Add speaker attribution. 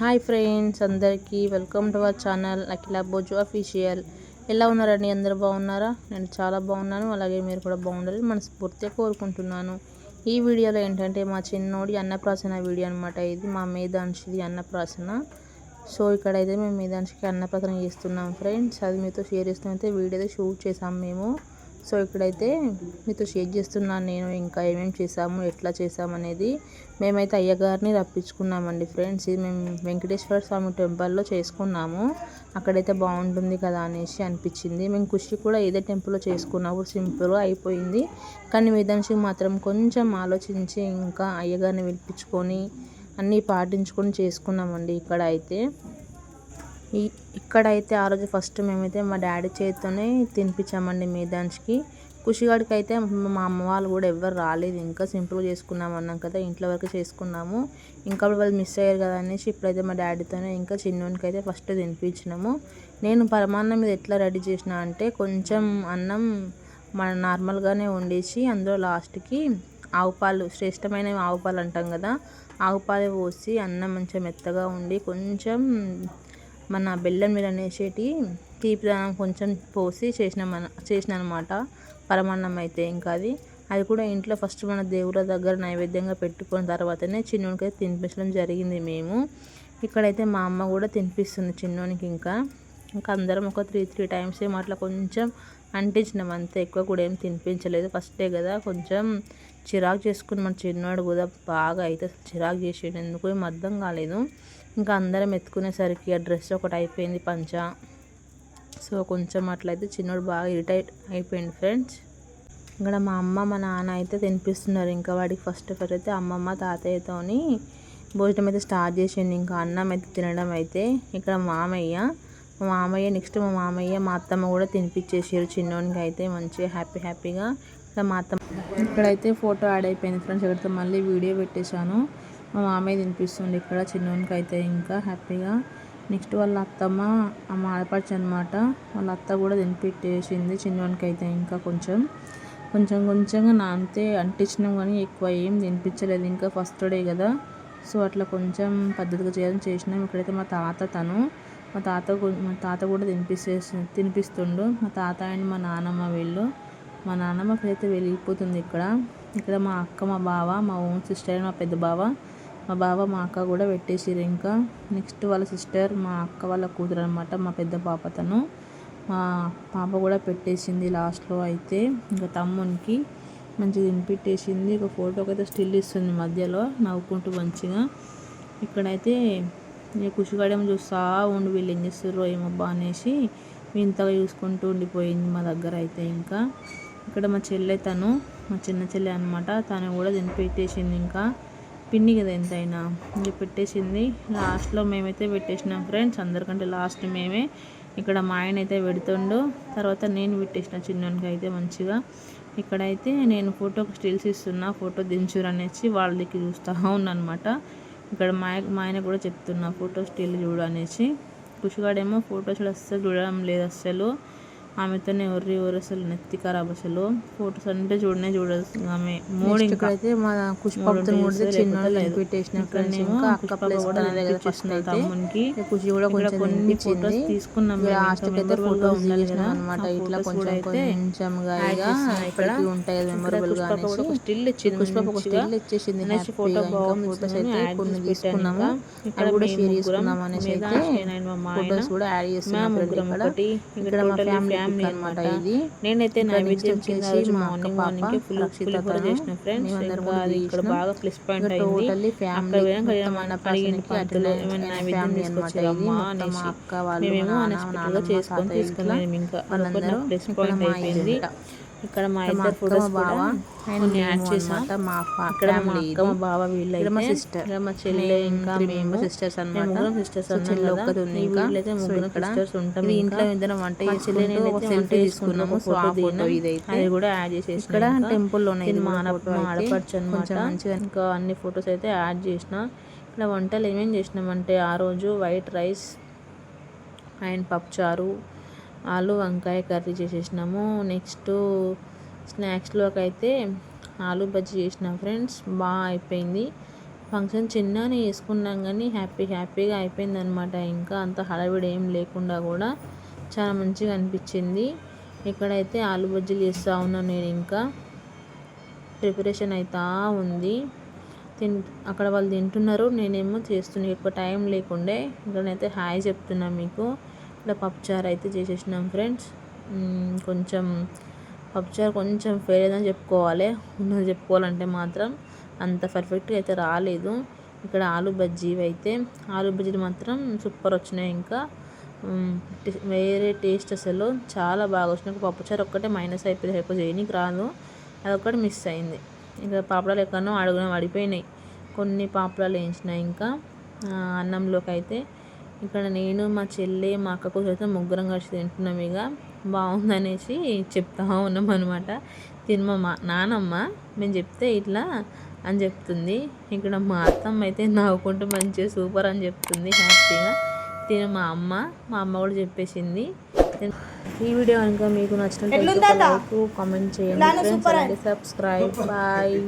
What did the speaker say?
Speaker 1: Hi friends అందరికీ welcome to our channel Akhila Boju official. ఎలా ఉన్నారండి? అందరు బాగున్నారా? నేను చాలా బాగున్నాను. అలాగే మీరు కూడా బాగుండాలని మనస్ఫూర్తిగా కోరుకుంటున్నాను. ఈ వీడియోలో ఏంటంటే మా చిన్నోడి అన్నప్రాసన వీడియో అనమాట ఇది మా మేధాంశిది అన్నప్రాసన. సో ఇక్కడైతే మేము మేధాంశికి అన్నప్రాసన చేస్తున్నాం ఫ్రెండ్స్. అది మీతో షేర్ చేస్తున్నైతే వీడియో అయితే షూట్ చేసాం మేము. సో ఇక్కడైతే మీతో షేర్ చేస్తున్నాను నేను ఇంకా ఏమేమి చేసాము ఎట్లా చేసాము అనేది. మేమైతే అయ్యగారిని రప్పించుకున్నామండి ఫ్రెండ్స్. ఇది మేము వెంకటేశ్వర స్వామి టెంపుల్లో చేసుకున్నాము. అక్కడైతే బాగుంటుంది కదా అనేసి అనిపించింది. మేము కృషి కూడా ఏదే టెంపుల్లో చేసుకున్నాము. సింపుల్గా అయిపోయింది. కానీ మీదానికి మాత్రం కొంచెం ఆలోచించి ఇంకా అయ్యగారిని పిలిపించుకొని అన్నీ పాటించుకొని చేసుకున్నామండి ఇక్కడ అయితే ఈ ఇక్కడైతే ఆ రోజు ఫస్ట్ మేమైతే మా డాడీ చేతితోనే తినిపించామండి మేదాన్స్కి కుషిగాడికి అయితే మా అమ్మ వాళ్ళు కూడా ఎవరు రాలేదు. ఇంకా సింపుల్గా చేసుకున్నాం అన్నాం కదా ఇంట్లో వరకు చేసుకున్నాము. ఇంకా వాళ్ళు మిస్ అయ్యారు కదా అనేసి ఇప్పుడైతే మా డాడీతోనే ఇంకా చిన్నోనికి అయితే ఫస్ట్ తినిపించినాము. నేను పరమాన్నం మీద ఎట్లా రెడీ చేసిన అంటే కొంచెం అన్నం మన నార్మల్గానే వండేసి అందులో లాస్ట్కి ఆవు పాలు శ్రేష్టమైన ఆవు పాలు అంటాం కదా ఆవు పాలు పోసి అన్నం మంచిగా మెత్తగా ఉండి కొంచెం మన బెల్లం మీద అనేసేటి తీపిదనం కొంచెం పోసి చేసిన మన చేసిన అనమాట పరమాన్నం అయితే ఇంకా అది. అది కూడా ఇంట్లో ఫస్ట్ మన దేవుళ్ళ దగ్గర నైవేద్యంగా పెట్టుకున్న తర్వాతనే చిన్నోనికి అయితే తినిపించడం జరిగింది మేము. ఇక్కడైతే మా అమ్మ కూడా తినిపిస్తుంది చిన్నోనికి ఇంకా. ఇంకా అందరం ఒక త్రీ త్రీ టైమ్స్ ఏమో అట్లా కొంచెం అంటించినాం. అంతే ఎక్కువ కూడా ఏం తినిపించలేదు. ఫస్టే కదా కొంచెం చిరాకు చేసుకుని మన చిన్నవాడు కూడా బాగా అయితే చిరాకు చేసేది ఎందుకు ఏం అర్థం కాలేదు. ఇంకా అందరం ఎత్తుకునేసరికి ఆ డ్రెస్ ఒకటి అయిపోయింది పంచ. సో కొంచెం అట్లయితే చిన్నోడు బాగా ఇరిటైట్ అయిపోయింది ఫ్రెండ్స్. ఇక్కడ మా అమ్మ మా నాన్న అయితే తినిపిస్తున్నారు. ఇంకా వాడికి ఫస్ట్ ఆఫ్ అయితే అమ్మమ్మ తాతయ్యతోని భోజనం అయితే స్టార్ట్ చేసిండు. ఇంకా అన్నం అయితే తినడం అయితే ఇక్కడ మామయ్య మా మామయ్య నెక్స్ట్ మా మామయ్య మా అత్తమ్మ కూడా తినిపించేసారు చిన్నోనికి అయితే మంచిగా హ్యాపీ హ్యాపీగా. ఇట్లా మా అత్తమ్మ ఇక్కడైతే ఫోటో యాడ్ అయిపోయింది ఫ్రెండ్స్ ఇక్కడితో మళ్ళీ వీడియో పెట్టేశాను. మా మామయ్య తినిపిస్తుంది ఇక్కడ చిన్నోనికి అయితే ఇంకా హ్యాపీగా. నెక్స్ట్ వాళ్ళ అత్తమ్మ అమ్మ ఆడపడుచు అనమాట వాళ్ళ అత్త కూడా తినిపెట్టేసింది చిన్నోనికి అయితే ఇంకా కొంచెం. కొంచెం కొంచెంగా నా అంతే అంటించినాం కానీ ఎక్కువ ఏం తినిపించలేదు ఇంకా ఫస్ట్ డే కదా. సో అట్లా కొంచెం పద్ధతిగా చేయడం చేసినాం. ఇక్కడైతే మా తాత తను మా తాత మా తాత కూడా తినిపిస్తే తినిపిస్తుండు. మా తాత అండ్ మా నానమ్మ వీళ్ళు. మా నానమ్మ అయితే వెళ్ళిపోతుంది ఇక్కడ. ఇక్కడ మా అక్క మా బావ మా ఓన్ సిస్టర్ మా పెద్ద బావ. మా బావ మా అక్క కూడా పెట్టేసిరు ఇంకా. నెక్స్ట్ వాళ్ళ సిస్టర్ మా అక్క వాళ్ళ కూతురు అనమాట మా పెద్ద పాప తను. మా పాప కూడా పెట్టేసింది లాస్ట్లో అయితే. ఇంకా తమ్మునికి మంచిగా తినిపెట్టేసింది. ఒక ఫోటోకి అయితే స్టిల్ ఇస్తుంది మధ్యలో నవ్వుకుంటూ మంచిగా. ఇక్కడైతే ఇక కుషిగాడేమో చూస్తా ఉండి వీళ్ళు ఏం చేస్తారో ఏమబ్బా అనేసి ఇంతగా చూసుకుంటూ ఉండిపోయింది మా దగ్గర అయితే ఇంకా. ఇక్కడ మా చెల్లె తను మా చిన్న చెల్లె అనమాట తను కూడా తినిపెట్టేసింది ఇంకా. పిన్ని కదా ఎంతైనా. ఇంకా పెట్టేసింది. లాస్ట్లో మేమైతే పెట్టేసినాం ఫ్రెండ్స్. అందరికంటే లాస్ట్ మేమే. ఇక్కడ మా ఆయన అయితే పెడుతుండు. తర్వాత నేను పెట్టేసిన చిన్నకి అయితే మంచిగా. ఇక్కడైతే నేను ఫోటోకి స్టిల్స్ ఇస్తున్నా ఫోటో దించురు అనేసి వాళ్ళ దగ్గర చూస్తూ ఉన్నానమాట ఇక్కడ మా మా ఆయన కూడా చెప్తున్నా ఫోటో స్టిల్ చూడు అనేసి. కుషిగాడేమో ఫొటోస్ అస్సలు చూడడం లేదు అస్సలు. ఆమెతోనే ఒర్రి ఒర్రి అసలు నెత్తి ఖరాబ్ అసలు. ఫొటోస్ అంటే చూడనే చూడదు ఆమె. మూడు ఇంకా
Speaker 2: అయితే మా
Speaker 1: తమ్మునికి
Speaker 2: కుషి కూడా కొంచెం
Speaker 1: కొన్ని ఫొటోస్ తీసుకున్నాం
Speaker 2: అయితే అనమాట ఇట్లా కొంచెం ఇక్కడ. ఉంటాయి కదా మెమొరబుల్గా
Speaker 1: స్టిల్ ఇచ్చింది
Speaker 2: పుష్ప ఒక స్టిల్ ఇచ్చేసింది
Speaker 1: నెక్స్ట్ ఫోటో
Speaker 2: ఫోటోస్ అయితే కొన్ని తీసుకున్నాము. కూడా షేర్ చేసుకున్నాం అనేసి అయితే ఫోటోస్ కూడా యాడ్ చేస్తున్నాం ఇక్కడ. మా ఫ్యామిలీ
Speaker 1: ఫ్యామిలీ అనమాట ఇది. నేనైతే నైవేద్యం చేసి మార్నింగ్ మార్నింగ్ ఫుల్ ఫుల్ కూడా చేసిన ఫ్రెండ్స్ ఇంకా అది ఇక్కడ బాగా ప్లస్ పాయింట్ అయింది. అక్కడ పోయినాక ఏమైనా నైవేద్యం తీసుకొచ్చారమ్మా అనేసి మేమేమో అన్ఎక్స్పెక్టెడ్గా చేసుకొని తీసుకున్నాం. ఇంకా ప్లస్ పాయింట్ అయిపోయింది. ఇక్కడ మా ఇద్దరు ఫోటోస్ కొన్ని యాడ్ చేసాం
Speaker 2: మా
Speaker 1: ఇక్కడ మా అక్క మా బావ వీళ్ళు
Speaker 2: మా సిస్టర్
Speaker 1: మా చెల్లె ఇంకా మేము
Speaker 2: సిస్టర్స్ అన్నమాట.
Speaker 1: ముగ్గురం సిస్టర్స్
Speaker 2: చెల్లి ఒక్కటి ఉంది ఇంకా.
Speaker 1: వీళ్ళైతే ముగ్గురం సిస్టర్స్ ఉంటాం
Speaker 2: ఇంట్లో వంట
Speaker 1: చెల్లెని
Speaker 2: ఒక సెల్ఫీ తీసుకున్నాము సో ఆ ఫోటో ఇదైతే
Speaker 1: అది కూడా యాడ్ చేసేసి
Speaker 2: ఇక్కడ టెంపుల్లోనే
Speaker 1: ఇది మా అనమాట
Speaker 2: మంచిగా
Speaker 1: ఇంకా అన్ని ఫొటోస్ అయితే యాడ్ చేసిన. ఇక్కడ వంటలు ఏమేమి చేసినామంటే ఆ రోజు వైట్ రైస్ అండ్ పప్పుచారు ఆలు వంకాయ కర్రీ చేసేసినాము. నెక్స్ట్ స్నాక్స్లోకి అయితే ఆలు బజ్జీ చేసిన ఫ్రెండ్స్. బాగా అయిపోయింది.
Speaker 2: ఫంక్షన్ చిన్నగానే వేసుకున్నాం కానీ హ్యాపీ హ్యాపీగా అయిపోయిందనమాట ఇంకా అంత హడావిడి ఏం లేకుండా కూడా చాలా మంచిగా అనిపించింది. ఇక్కడైతే ఆలు బజ్జీలు చేస్తూ ఉన్నాను నేను ఇంకా. ప్రిపరేషన్ అవుతా ఉంది. తిన్ అక్కడ వాళ్ళు తింటున్నారు. నేనేమో చేస్తున్నాను ఎక్కువ టైం లేకుండే. ఇక్కడైతే హాయ్ చెప్తున్నా మీకు. ఇట్లా పప్పుచారు అయితే చేసేసినాం ఫ్రెండ్స్. కొంచెం పప్పుచారు కొంచెం ఫెయిల్ అయిందని చెప్పుకోవాలి. ఉన్నది చెప్పుకోవాలంటే మాత్రం అంత పర్ఫెక్ట్గా అయితే రాలేదు. ఇక్కడ ఆలు బజ్జీవి అయితే ఆలు బజ్జీలు మాత్రం సూపర్ వచ్చినాయి ఇంకా. వేరే టేస్ట్ అసలు చాలా బాగా వచ్చినాయి. పప్పుచారు ఒక్కటే మైనస్ అయిపోయింది ఎక్కువ చేయనీకి రాదు. అదొక్కటి మిస్ అయింది. ఇంకా పాపడాలు ఎక్కడో అడుగున పడిపోయినాయి. కొన్ని పాపడాలు వేయించినాయి ఇంకా అన్నంలోకి అయితే ఇక్కడ నేను మా చెల్లి మా అక్క అయితే ముగ్గురం కలిసి తింటున్నాం ఇక. బాగుందనేసి చెప్తా ఉన్నాం అనమాట తినమ్మ మా నానమ్మ మేము చెప్తే ఇట్లా అని చెప్తుంది. ఇక్కడ మా అత్తమ్మ అయితే నవ్వుకుంటూ మంచిగా సూపర్ అని చెప్తుంది హ్యాపీగా. తిన మా అమ్మ మా అమ్మ కూడా చెప్పేసింది. ఈ వీడియో కనుక మీకు నచ్చినట్లయితే కామెంట్ చేయండి సబ్స్క్రైబ్. బాయ్.